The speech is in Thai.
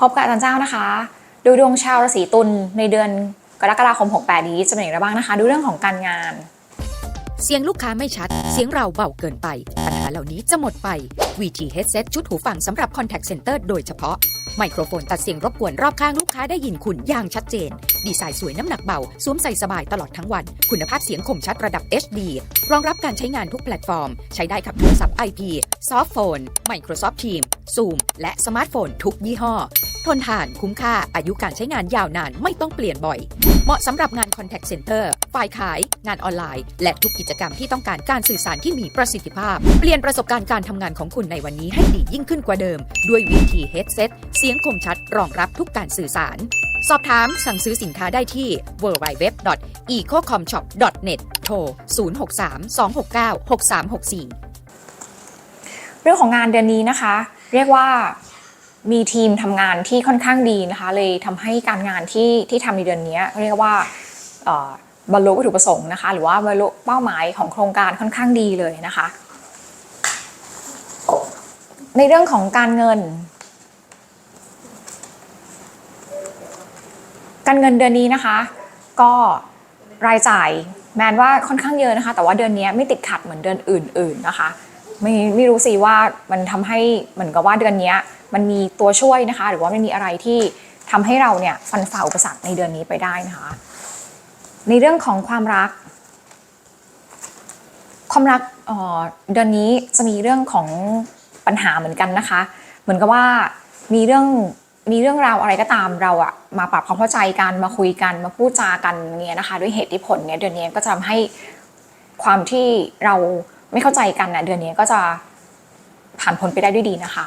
พบกับอาจารย์เจ้านะคะ ดูดวงชาวราศีตุลในเดือนกรกฎาคม 68 นี้จะเป็นอย่างไรบ้างนะคะ ดูเรื่องของการงาน เสียงลูกค้าไม่ชัด เสียงเราเบาเกินไป ญหาเหล่านี้จะหมดไป VT Headset ชุดหูฟังสำหรับ Contact Center โดยเฉพาะ ไมโครโฟนตัดเสียงรบกวนรอบข้างลูกค้าได้ยินคุณอย่างชัดเจน ดีไซน์สวยน้ำหนักเบา สวมใส่สบายตลอดทั้งวัน คุณภาพเสียงคมชัดระดับ HD รองรับการใช้งานทุกแพลตฟอร์ม ใช้ได้กับโทรศัพท์ IP ซอฟต์โฟน Microsoft Teams Zoom และสมาร์ทโฟนทุกยี่ห้อ ทนทานคุ้มค่าอายุการใช้งานยาวนานไม่ต้องเปลี่ยนบ่อย เหมาะสำหรับงาน Contact Center ฝ่ายขาย งานออนไลน์ และทุกกิจกรรมที่ต้องการการสื่อสารที่มีประสิทธิภาพ เปลี่ยนประสบการณ์การทำงานของคุณในวันนี้ให้ดียิ่งขึ้นกว่าเดิม ด้วย VT Headset เสียงคมชัดรองรับทุกการสื่อสาร สอบถามสั่งซื้อสินค้าได้ที่ www.ecocomshop.net โทร 063 269 6364 เรื่องของงานเดือนนี้นะคะ เรียกว่ามีทีมทำงานที่ค่อนข้างดีนะคะ เลยทำให้การงานที่ที่ทำในเดือนนี้เรียกว่า บรรลุวัตถุประสงค์นะคะ หรือว่าบรรลุเป้าหมายของโครงการค่อนข้างดีเลยนะคะ ในเรื่องของการเงิน การเงินเดือนนี้นะคะ ก็รายจ่ายแมนว่าค่อนข้างเยอะนะคะ แต่ว่าเดือนนี้ไม่ติดขัดเหมือนเดือนอื่น ๆนะคะไม่ไม่รู้สิว่ามันทำให้เหมือนกับว่าเดือนนี้มันมีตัวช่วยนะคะ หรือว่ามันมีอะไรที่ทำให้เราเนี่ยฟันฝ่าอุปสรรคในเดือนนี้ไปได้นะคะ ในเรื่องของความรัก ความรักเดือนนี้จะมีเรื่องของปัญหาเหมือนกันนะคะ เหมือนกับว่ามีเรื่องมีเรื่องราวอะไรก็ตามเราอะมาปรับความเข้าใจกันมาคุยกันมาพูดจากันเนี่ยนะคะ ด้วยเหตุที่ผลเนี่ยเดือนนี้ก็จะทำให้ความที่เราไม่เข้าใจกันนะเดือนนี้ก็จะผ่านพ้นไปได้ด้วยดีนะคะ